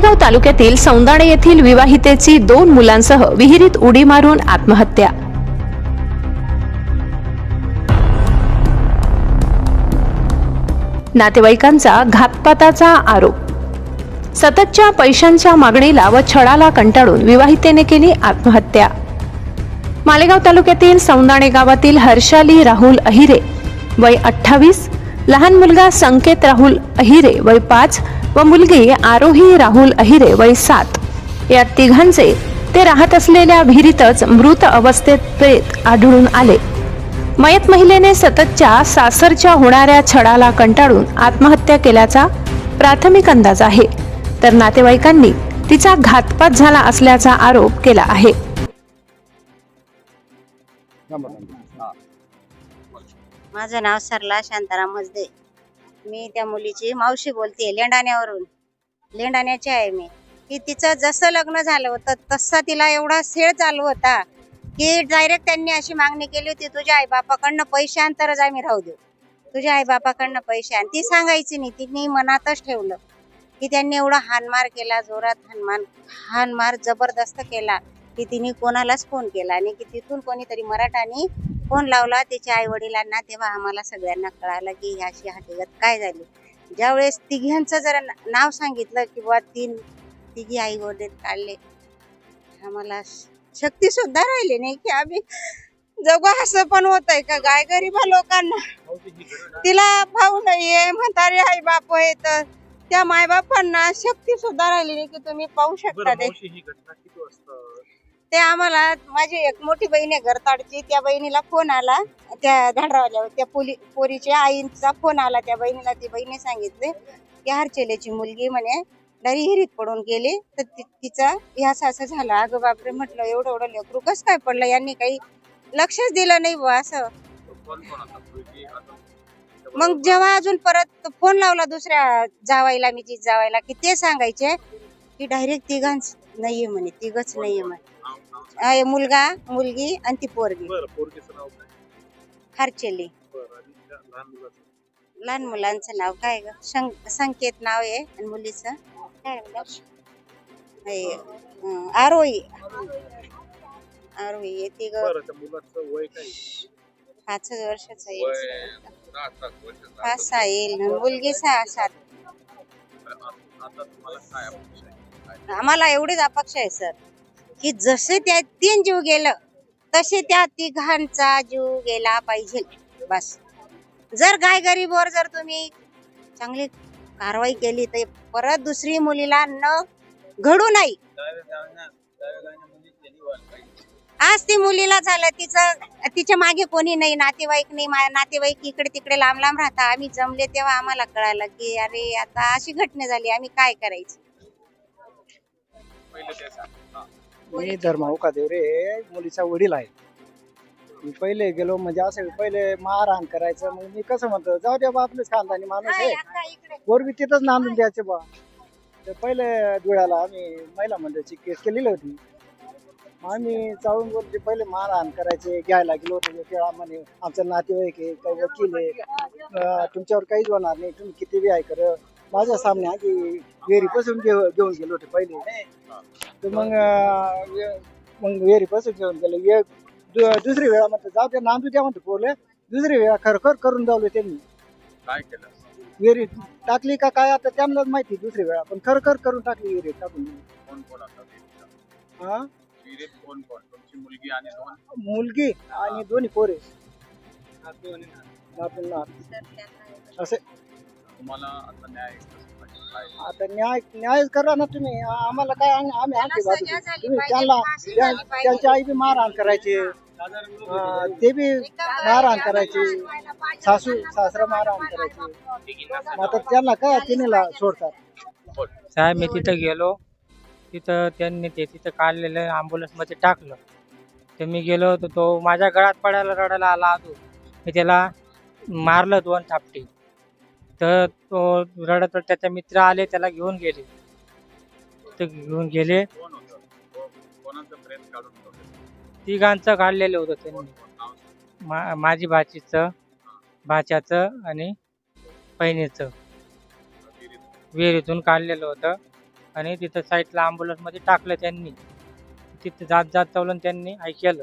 मालेगाव तालुक्यातील सौंदाणे येथील विवाहितेची दोन मुलांसह विहिरीत उडी मारून आत्महत्या. नातेवाईकांचा घातपाताचा आरोप. सततच्या पैशांच्या मागणीला व छळाला कंटाळून विवाहितेने केली आत्महत्या. मालेगाव तालुक्यातील सौंदाणे गावातील हर्षाली राहुल अहिरे वय अठ्ठावीस लहान मुलगा संकेत राहुल अहिरे वय पाच व मुलगी आरोही राहुल अहिरे वय सात. या तिघांचे ते राहत असलेल्या विहिरीतच मृत अवस्थेत प्रेत आढळून आले. मयत महिलेने सततच्या सासरच्या होणाऱ्या छळाला कंटाळून आत्महत्या केल्याचा प्राथमिक अंदाज आहे. तर नातेवाईकांनी तिचा घातपात झाला असल्याचा आरोप केला आहे. माझं नाव सरला शांताराम मजदे. मी त्या मुलीची मावशी बोलते लेंडाण्यावरून. लेंडाण्याची आहे मी. की तिचं जसं लग्न झालं होतं तसं तिला एवढा सेळ चालू होता की डायरेक्ट त्यांनी अशी मागणी केली होती तुझ्या आईबापाकडनं पैसे आण तरच आम्ही राहू देऊ. तुझ्या आईबापाकडनं पैसे आण. ती सांगायची नाही तिने मनातच ठेवलं की त्यांनी एवढा हानमार केला जोरात हानमान हानमार जबरदस्त केला की तिने कोणालाच फोन केला आणि की तिथून कोणीतरी मराठानी फोन लावला तिच्या आई वडिलांना तेव्हा आम्हाला सगळ्यांना कळालं की अशी हकीकत काय झाली. ज्यावेळेस तिघांचं जर नाव सांगितलं की बुवा तीन तिघी आई वडील काढले आम्हाला शक्ती सुद्धा राहिली नाही की आम्ही जगू असं पण होत आहे का? गाय गरीबा लोकांना. तिला भाऊ नाहीये म्हातारे आई बाप आहे तर त्या मायबापांना शक्ती सुद्धा राहिली नाही की तुम्ही पाहू शकता ते. ते आम्हाला माझी एक मोठी बहीण आहे घरताडची त्या बहिणीला फोन आला. त्या झाडरावाल्या त्या पोली पोरीच्या आईचा फोन आला. त्या बहिणीला ती बहिणी सांगितले की हरचेलेची मुलगी म्हणे डायरी हिरीत पडून गेली. तर ति- तिचा ह्यास असं झालं. अगं बापरे म्हटलं एवढं एवढं लेकरू कसं काय पडलं? यांनी काही लक्षच दिलं नाही बुवा असं. मग जेव्हा अजून परत फोन लावला दुसऱ्या जावायला मी जी जावायला की ते सांगायचे की डायरेक्ट तिघांच नाहीये म्हणे तिघच नाहीये म्हणे. आहे मुलगा मुलगी आणि ती पोरगी. बरं पोरगीचं नाव काय? हरचेली. बरं आणि त्या लहान मुलाचं? लहान मुलांचं नाव काय ग? शं- संकेत नाव आहे आणि मुलीचं? काय आहे? हे, अं, आरोही. आरोही आहे ती ग बरं त्या मुलाचं वय काय? पाच वर्षाचं येईल सात वर्षाचं पाच. सहा येईल. मुलगी सहा सात. बरं, आता आता तुम्हाला काय अपेक्षा आहे? काय? आम्हाला एवढीच अपेक्षा आहे सर. की जसे त्या तीन जीव गेलं तसे त्या तिघांचा जीव गेला पाहिजे. बस. जर गाय गरीबवर जर तुम्ही चांगली कारवाई केली तर परत दुसरी मुलीला न घडू नाही आज ती मुलीला झालं तिचं तिच्यामागे कोणी नाही नातेवाईक नाही मा- नातेवाईक इकडे तिकडे लांब लांब राहता आम्ही जमले तेव्हा आम्हाला कळालं की अरे आता अशी घटना झाली आम्ही काय करायचं? पहिलं ते सांग. मी धर्माऊ कादेवरे मुलीचा वडील आहे. मी पहिले गेलो म्हणजे असं पहिले मारहाण करायचं. मग मी कसं म्हणतो जाऊ द्या बा आपलेच खानदानी माणूस आहे. आता इकडे. पोरबी तिथंच नांदून द्यायचे बा. तर पहिले धुळ्याला आम्ही महिला मंडळाची केस केलेली होती. आम्ही चाळून वरती पहिले मारहाण करायचे घ्यायला गेलो होतो. तेव्हा म्हणे आमचं नातेवाईक आहे काही वकील आहे. तुमच्यावर काहीच होणार नाही. तुम्ही किती बी आहे कर. माझ्या सामने आधी विहिरीपासून घेऊ घेऊन गेलो होते पहिले. तर मग अं, मग विहिरीपासून घेऊन गेलो. एक दु- दुसरी वेळा म्हणतो जाऊ दे नांदू द्या म्हणतो पोरले दुसरी वेळा खरखर करून जावले त्यांनी. काय केलं? विहिरीत टाकली का काय आता त्यांनाच माहिती दुसरी वेळा. पण खरखर करून टाकली विहिरीत टाकून. दिली. कोण कोण आता विहिरीत? हा? विहिरीत कोण कोण? तुमची मुलगी आणि दोन? मुलगी आणि दोन्ही पोरे. नातू नात असे. तुम्हाला आता न्याय? आता न्याय न्याय करा ना तुम्ही. आम्हाला काय आम्ही आम्ही आणखी बाजू झाली तुम्ही त्यांना त्या- झाली पाहिजे. त्यांची आई बी मारहाण करायचे. अं, ते बी मारहाण करायचे. सासू सासरा मारहाण करायचे. मग आता त्यांना काय तिनेला सोडतात. साहेब मी तिथं गेलो. तिथं त्यांनी ते तिथं काढलेलं ambulance मध्ये टाकलं. तर मी गेलो तर तो माझ्या गळात पडायला रडायला आला अजून मी त्याला मारलं दोन थापटी. तर तो रडत रडत त्याचे मित्र आले त्याला घेऊन गेले ते घेऊन गेले कोण होतं को- कोणाचं काढून ठेवलं? तिघांचं काढलेलं होतं त्यांनी कोण नाव सांग. मा माझी भाचीचं भाच्याचं आणि बहिणीचं विहिरीत. विहिरीतून काढलेलं होतं आणि तिथं साईडला ॲम्ब्युलन्समध्ये टाकलं त्यांनी तिथं जात जात चालून त्यांनी ऐकलं